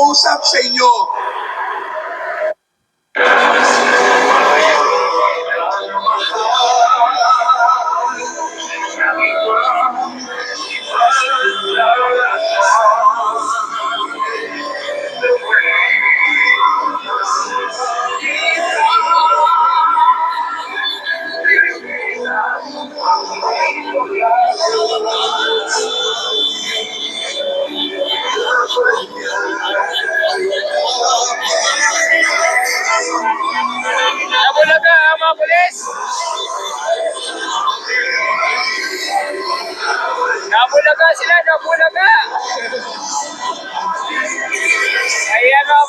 nakikiusap sa inyo.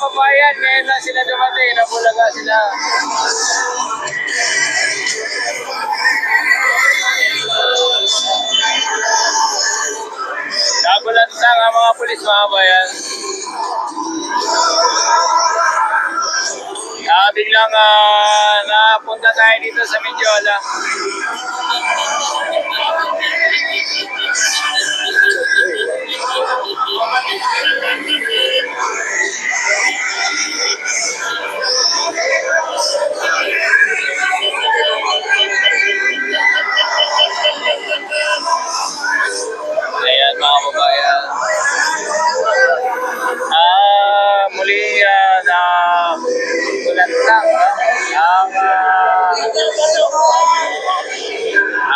Ayan mga kabayan, ngayon na sila dumating, nabulaga sila. Nabulantang ang mga pulis mga kabayan. Ah, biglang ah, napunta tayo dito sa Mindiola. Ayan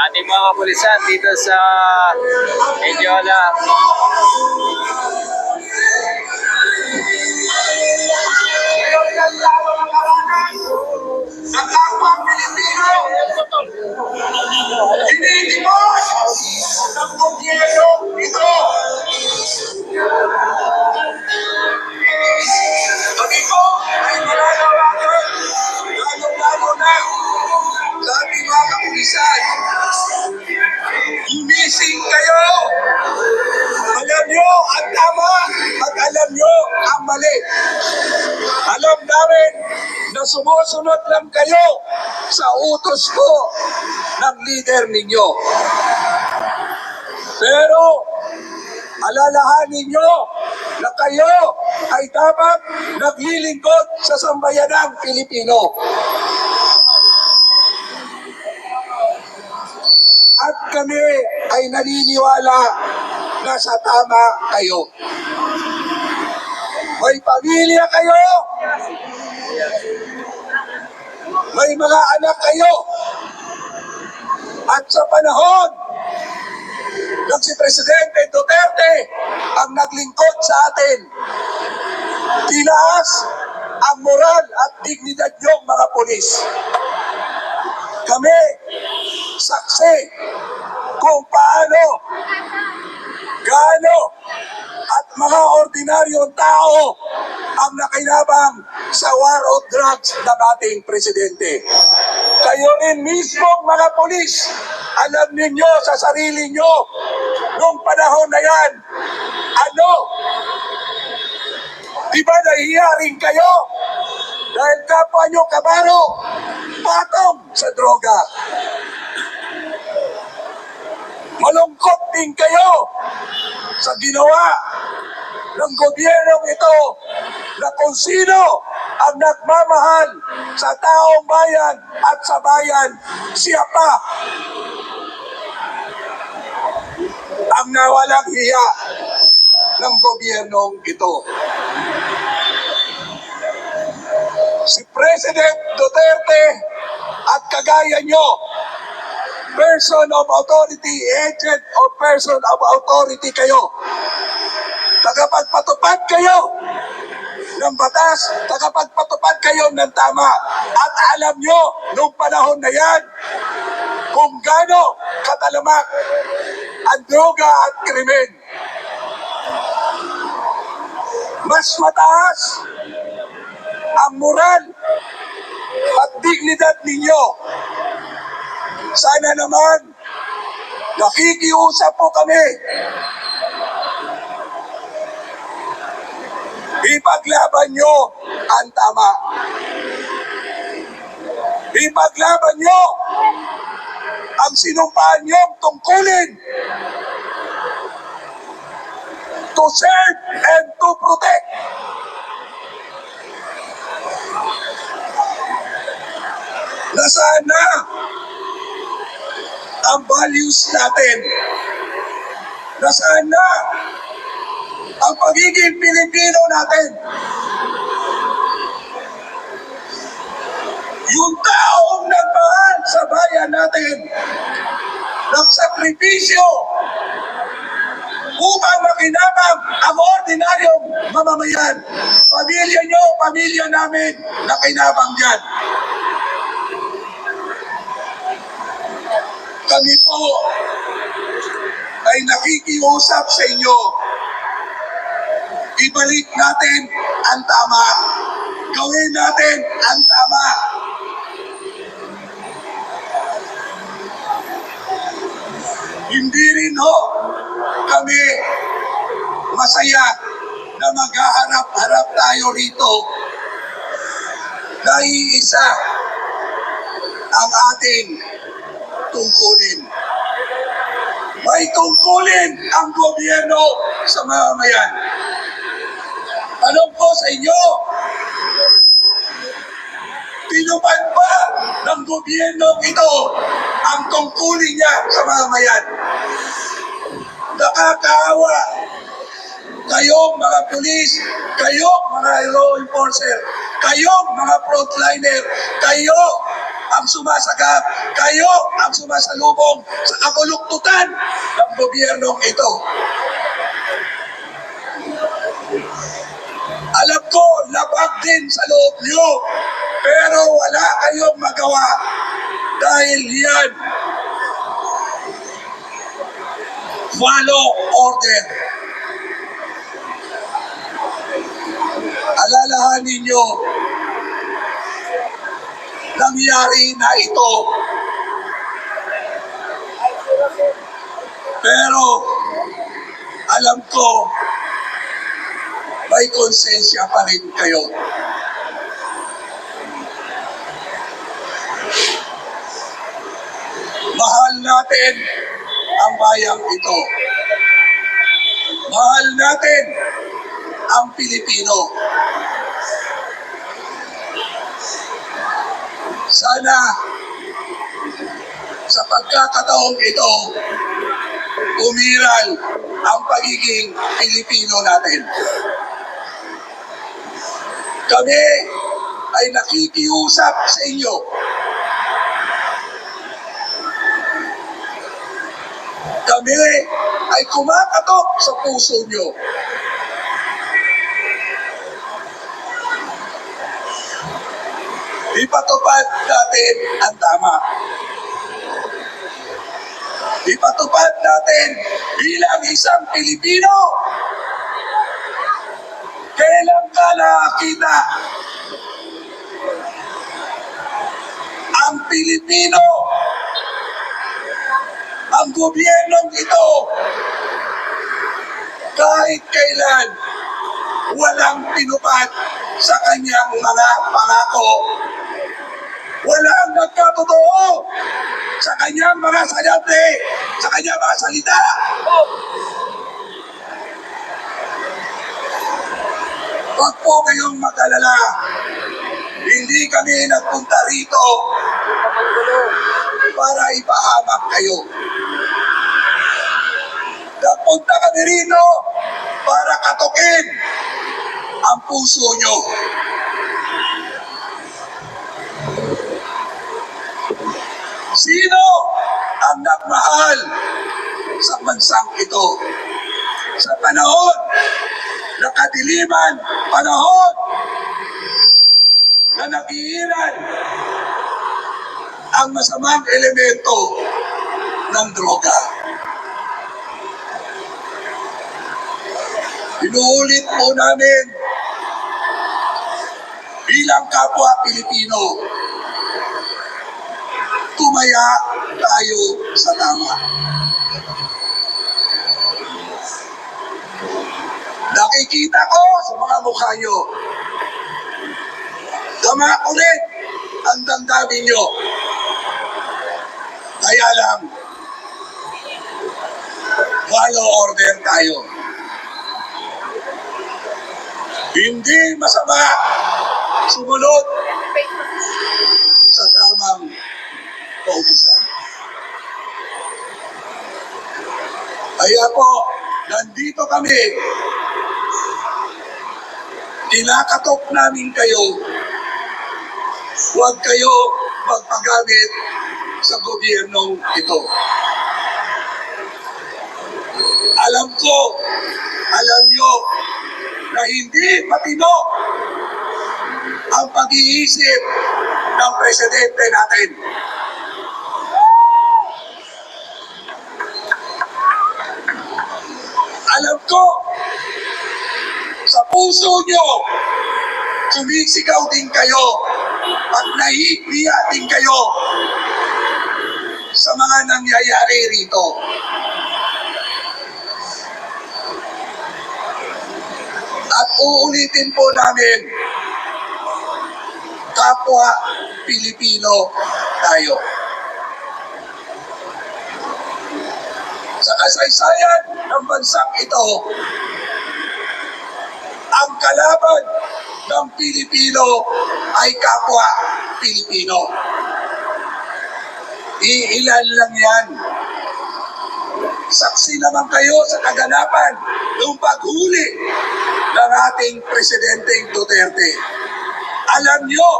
ating mga kapulisan dito sa Mediola. Sa kapwa ating mga kapulisan. Gumising kayo! Alam nyo ang tama at alam nyo ang mali. Alam namin na sumusunod lang kayo sa utos ko ng leader ninyo. Pero alalahanin nyo na kayo ay dapat naglilingkod sa sambayanang Pilipino. At kami ay naniniwala na sa tama kayo. May pamilya kayo, may mga anak kayo. At sa panahon ng si Presidente Duterte ang naglingkod sa atin, tinaas ang moral at dignidad niyong mga polis. Kami, saksi kung paano, gaano, at mga ordinaryong tao ang nakinabang sa war on drugs ng ating presidente. Kayo rin mismo mga polis, alam ninyo sa sarili nyo, nung panahon na yan, ano? Di ba nahiya kayo? Dahil kapwa nyo kabaro, patong sa droga. Malungkot din kayo sa ginawa ng gobyernong ito na kung sino ang nagmamahal sa taong bayan at sa bayan, siya pa ang nawalang hiya ng gobyernong ito. Si President Duterte at kagaya nyo, person of authority, agent of person of authority kayo. Tagapagpatupad kayo ng batas, tagapagpatupad kayo ng tama. At alam nyo, nung panahon na yan, kung gaano katalamak ang droga at krimen. Mas mataas ang moral at dignidad ninyo sana naman, nakikiusap po kami. Ipaglaban nyo ang tama. Ipaglaban nyo ang sinumpaan niyong tungkulin to serve and to protect Nasaan na ang values natin? Na ang pagiging Pilipino natin? Yung taong nagmahal sa bayan natin, nagsakripisyo upang makinabang ang ordinaryong mamamayan. Pamilya nyo, pamilya namin, nakinabang dyan. Kami po ay nakikiusap sa inyo. Ibalik natin ang tama. Gawin natin ang tama. Hindi rin ho kami masaya na maghaharap-harap tayo rito na iisa ang ating tungkulin. May tungkulin ang gobyerno sa mamamayan. Tanong ko sa inyo, tinupad ba ng gobyerno ito ang tungkulin niya sa mamamayan? Nakakaawa. Kayong mga pulis, kayong mga law enforcer, kayong mga frontliner, kayo ang sumasagap, kayo ang sumasalubong sa kabuluktutan ng gobyernong ito. Alam ko, labag din sa loob nyo, pero wala kayong magawa dahil yan follow order. Alalahanin nyo, nangyari na ito. Pero, alam ko, may konsensya pa rin kayo. Mahal natin ang bayang ito. Mahal natin ang Pilipino. Sana sa pagkakataong ito, umiral ang pagiging Pilipino natin. Kami ay nakikiusap sa inyo. Kami ay kumakatok sa puso nyo. Ipatupad natin ang tama. Ipatupad natin bilang isang Pilipino. Kailan ka nakakita ang Pilipino, ang gobyernong ito, kahit kailan walang pinupad sa kanyang mga pangako. Walang nagkatotoo sa kanyang mga sayapi, sa kanyang mga salita. Huwag po kayong mag-alala. Hindi kami nagpunta rito para ipahamak kayo. Nagpunta kami rito para katukin ang puso nyo. Sino ang nagmahal sa bansang ito? Sa panahon na kadiliman, panahon na nagiilan ang masamang elemento ng droga. Inuulit po namin bilang kapwa Pilipino, tumaya tayo sa tama. Nakikita ko sa mga mukha nyo, tama ulit ang damdamin nyo. Kaya lang, follow order tayo. Hindi masama sumunod sa tamang kautusan. Kaya po, nandito kami. Kinakatok namin kayo. Huwag kayo magpagamit sa gobyernong ito. Alam ko, alam nyo, na hindi matino ang pag-iisip ng presidente natin. Alam ko, sa puso nyo, sumisigaw din kayo at nahihiya din kayo sa mga nangyayari rito. At uulitin po namin, kapwa Pilipino tayo. Sa kasaysayan ng bansang ito, ang kalaban ng Pilipino ay kapwa Pilipino. Iilan lang yan. Saksi naman kayo sa kaganapan ng paghuli ng ating Presidenteng Duterte. Alam nyo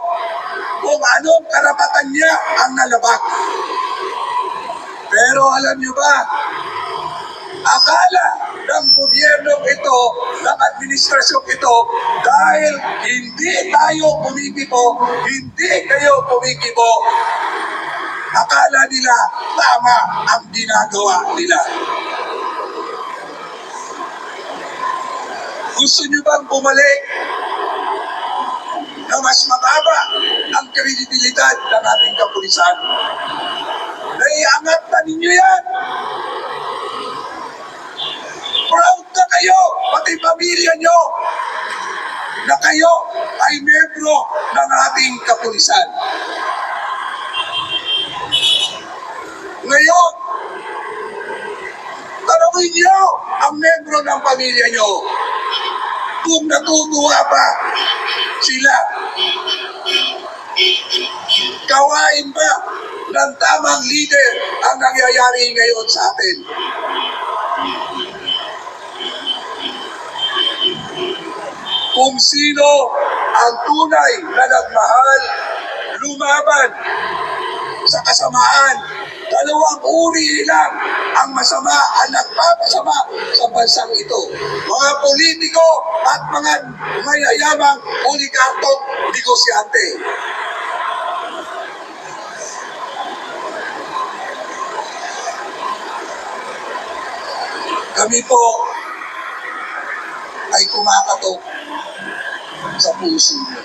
kung anong karapatan niya ang nalabak. Pero alam nyo ba, akala ng gobyernong ito, ng administrasyong ito, dahil hindi tayo pumikibo, hindi kayo pumikibo, akala nila tama ang ginagawa nila. Gusto nyo bang bumalik na mas mababa ang kredibilidad ng ating kapulisan? Naiangat na ninyo yan. Proud na kayo, pati pamilya nyo, na kayo ay membro ng ating kapulisan. Ngayon, tanongin nyo ang membro ng pamilya nyo kung natutuwa ba sila. Kawain ba ng tamang leader ang nangyayari ngayon sa atin? Kung sino ang tunay na nagmahal, lumaban sa kasamaan, dalawang uri lang ang masama ang nagpapasama sa bansang ito. Mga politiko at mga mayayamang oligarkong negosyante. Kami po ay kumakatok sa niyo.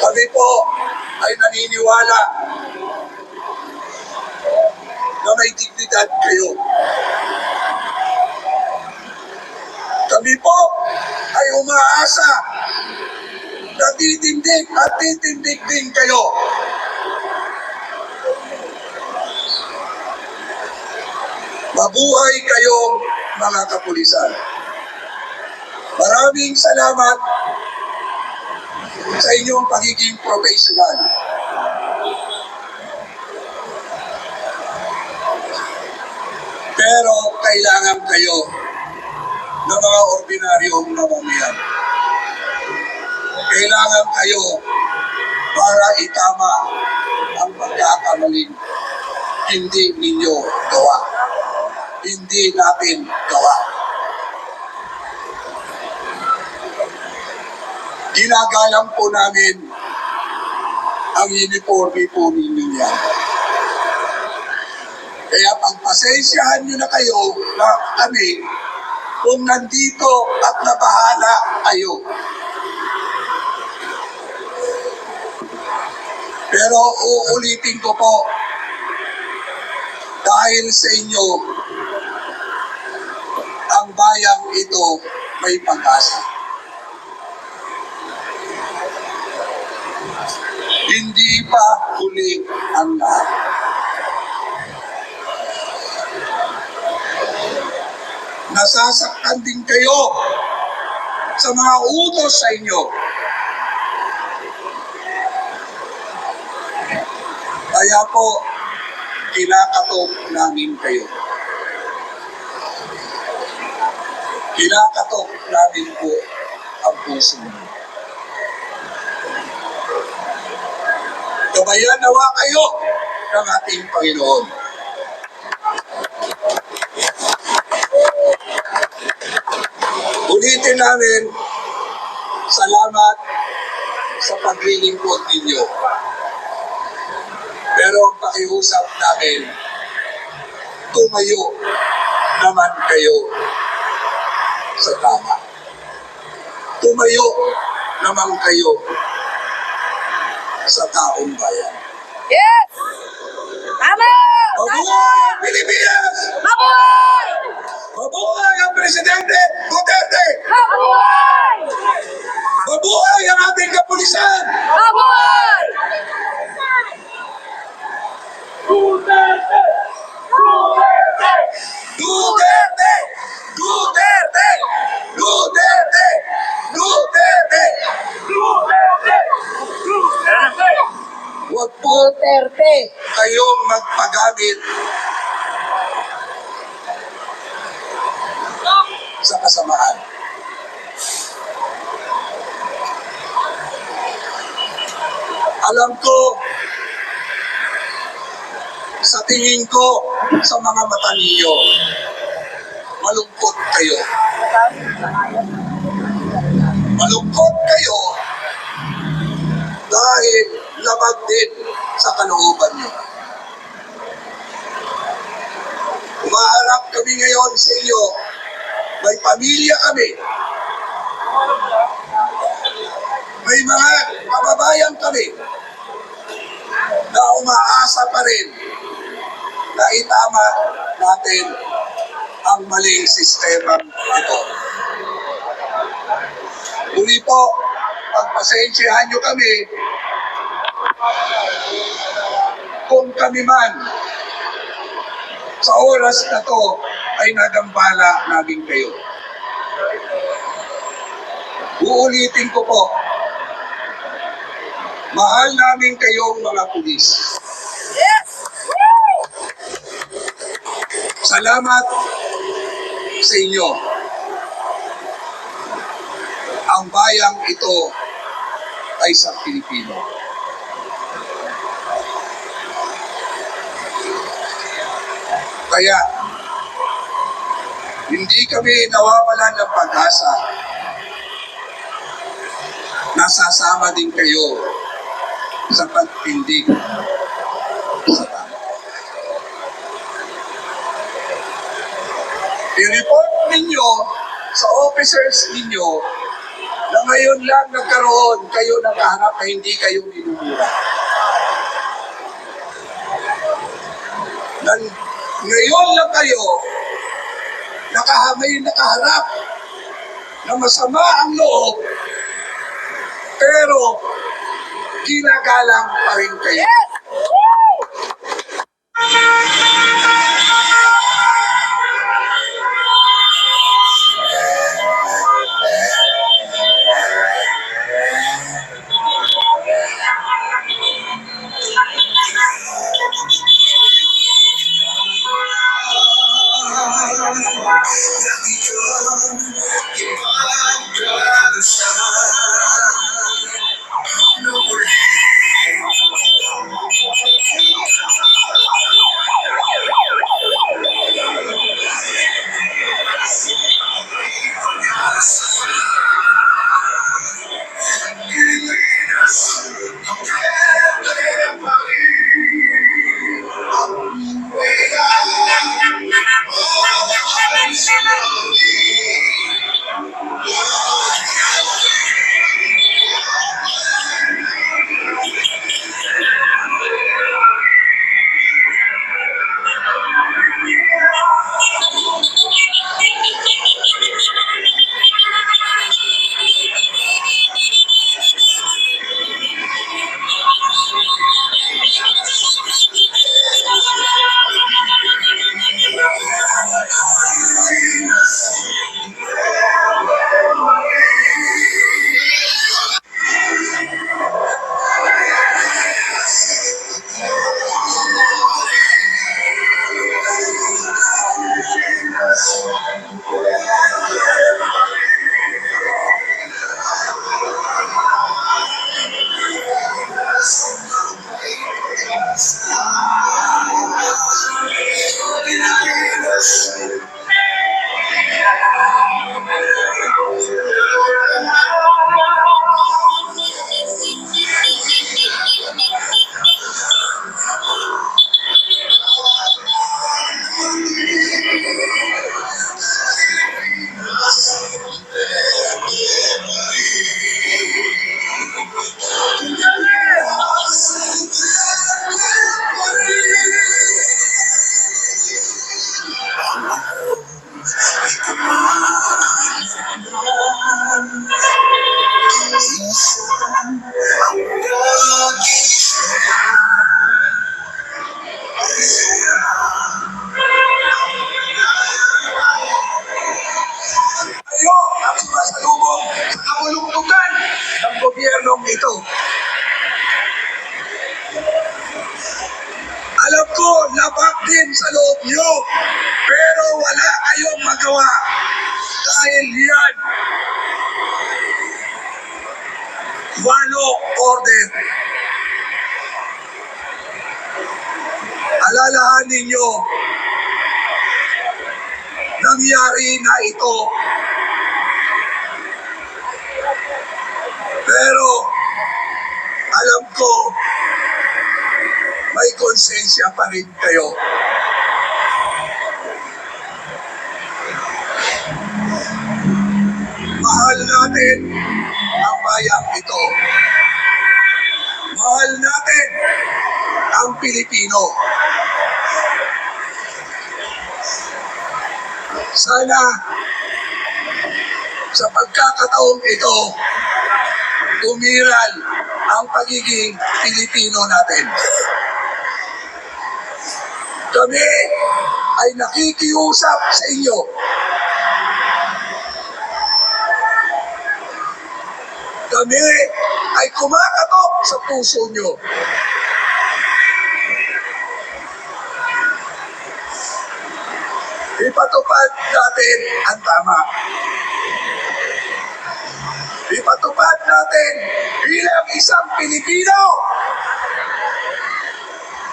Kami po ay naniniwala na may dignidad kayo. Kami po ay umaasa na titindig at titindig din kayo. Mabuhay kayong mga kapulisan. Maraming salamat sa inyong pagiging professional. Pero kailangan kayo ng mga ordinaryong mamamayan. Kailangan kayo para itama ang pagkakamaling hindi ninyo gawa. Hindi natin gawa. Ginagalang po namin ang uniforme po ninyo yan. Kaya pagpasensyahan nyo na kayo na kami kung nandito at nabahala kayo. Pero uulitin ko po, dahil sa inyo, ang bayang ito may pag-asa. Hindi pa huli ang lahat. Nasasaktan din kayo sa mga utos sa inyo. Kaya po, kinakatok namin kayo. Kinakatok namin po ang puso niyo. Gabayan nawa kayo ng ating Panginoon. Ulitin namin, salamat sa paglilingkod ninyo. Pero ang pakiusap namin, tumayo naman kayo sa tama. Tumayo naman kayo sa taong bayan. Yes! Tama! Mabuhay ang Pilipinas! Mabuhay! Mabuhay ang Presidente Duterte! Mabuhay! Mabuhay ang ating kapulisan! Mabuhay! Duterte! Huwag po Duterte! kayong magpagamit sa kasamaan. Alam ko, sa tingin ko, sa mga mata ninyo, malungkot kayo. Malungkot kayo dahil labag din sa kalooban niyo. Umaharap kami ngayon sa iyo. May pamilya kami. May mga kababayan kami na umaasa pa rin na itama natin ang maling sistema ito. Muli po, pagpasensyahan nyo kami kung kami man sa oras na to ay nagambala namin kayo. Uulitin ko po, mahal namin kayong mga pulis. Yes! Salamat sa inyo. Ang bayang ito ay sa Pilipino. Kaya, hindi kami nawawalan ng pag-asa. Nasasama din kayo sa pagtindig sa tama. I-report ninyo sa officers ninyo na ngayon lang nagkaroon kayo nakahanap na hindi kayo minumura. Na ngayon lang kayo nakahamay nakaharap na masama ang loob pero ginagalang pa rin kayo. Yes! nyo. Yes. Na ito. Pero, alam ko, may konsensya pa rin kayo. Mahal natin ang bayang ito. Mahal natin ang Pilipino. Sana sa pagkakataong ito, umiral ang pagiging Pilipino natin. Kami ay nakikiusap sa inyo. Kami ay kumakatok sa puso nyo. Ipatupad natin ang tama. Ipatupad natin bilang isang Pilipino.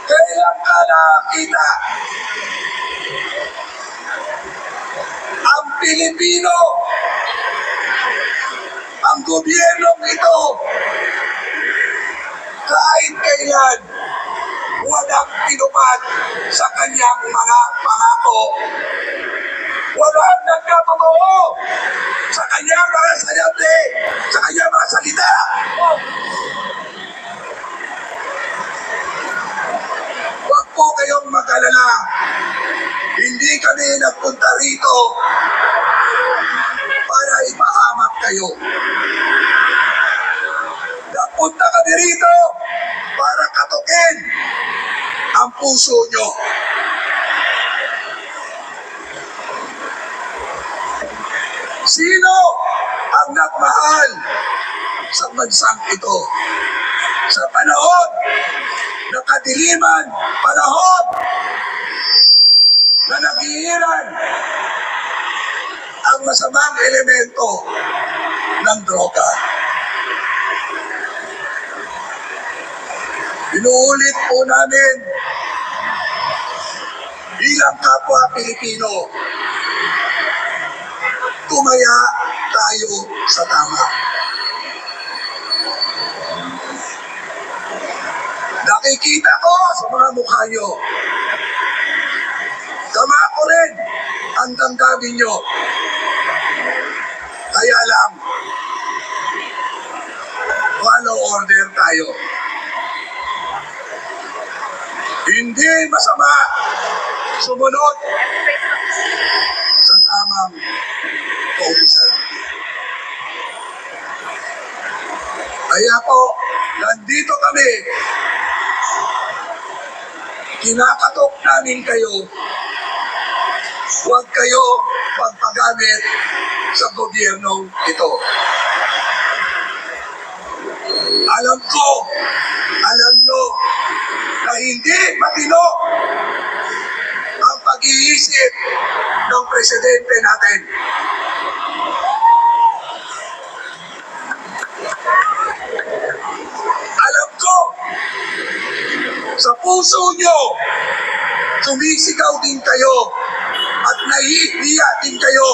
Kailan ka nakita ang Pilipino, ang gobyernong ito, kahit kailan walang tinupad sa kanyang mga pangako. Walang nagkatotoo sa kanyang mga sayabi, sa kanyang mga salita. Huwag po kayong mag-alala. Hindi kami nagpunta rito para ipahamak kayo. Nagpunta kami rito para katukin ang puso nyo. Sino ang nagmahal sa bansang ito? Sa panahon na kadiliman, panahon na naghihiran ang masamang elemento ng droga. Inuulit po namin bilang kapwa Pilipino, tumaya tayo sa tama. Nakikita ko sa mga mukha nyo. Tama ko rin ang damdamin nyo. Kaya lang, follow order tayo. Hindi masama sumunod sa tamang kaupisan. Kaya po, nandito kami. Kinakatok namin kayo. Huwag kayo pagpagamit sa gobyernong ito. Alam ko, alam nyo, na hindi matino ang pag-iisip ng presidente natin. Alam ko, sa puso nyo, sumisigaw din kayo at nahihiya din kayo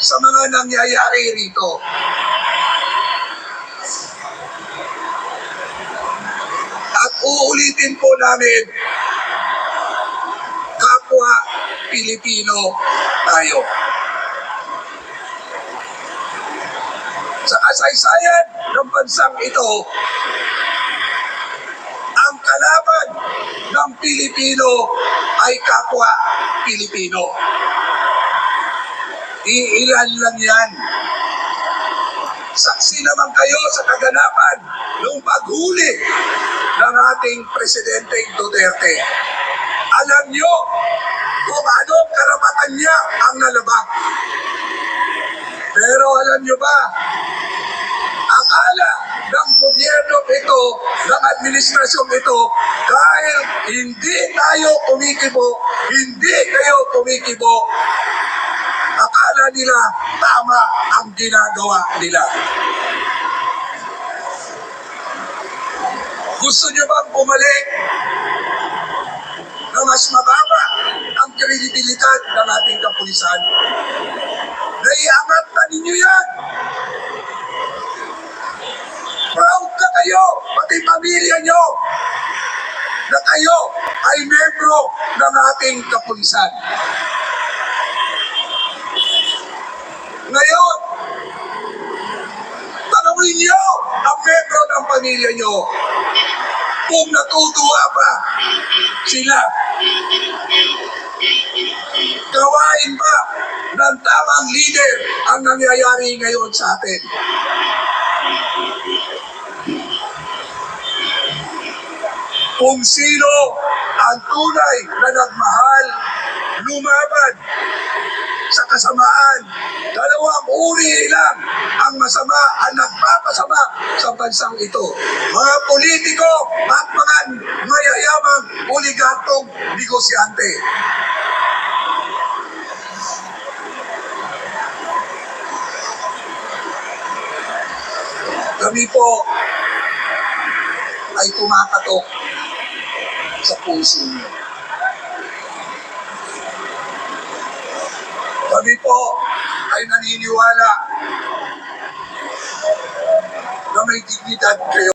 sa mga nangyayari rito. Uulitin po namin, kapwa Pilipino tayo. Sa kasaysayan ng bansang ito, ang kalaban ng Pilipino ay kapwa Pilipino. Iilan lang yan. Saksi naman kayo sa kaganapan ng paghuli ng ating Presidente Duterte. Alam nyo kung anong karapatan niya ang nalabak. Pero alam nyo ba, akala ng gobyerno ito, ng administrasyon ito, dahil hindi tayo kumikibo, hindi kayo kumikibo, akala nila tama ang ginagawa nila. Gusto nyo bang bumalik na mas mababa ang kredibilidad ng ating kapulisan? Naiangat na ninyo yan. Proud na kayo, pati pamilya nyo, na kayo ay membro ng ating kapulisan. Ngayon, tanongin nyo ang membro ng pamilya nyo kung natutuwa ba sila. Gawain ba ng tamang leader ang nangyayari ngayon sa atin? Kung sino ang tunay na nagmahal, lumaban sa kasamaan. Dalawang uri lang ang masama ang nagpapasama sa bansang ito. Mga politiko at mga mayayamang oligarkong negosyante. Kami po ay kumakatok sa puso niyo. Kami po ay naniniwala na may dignidad kayo.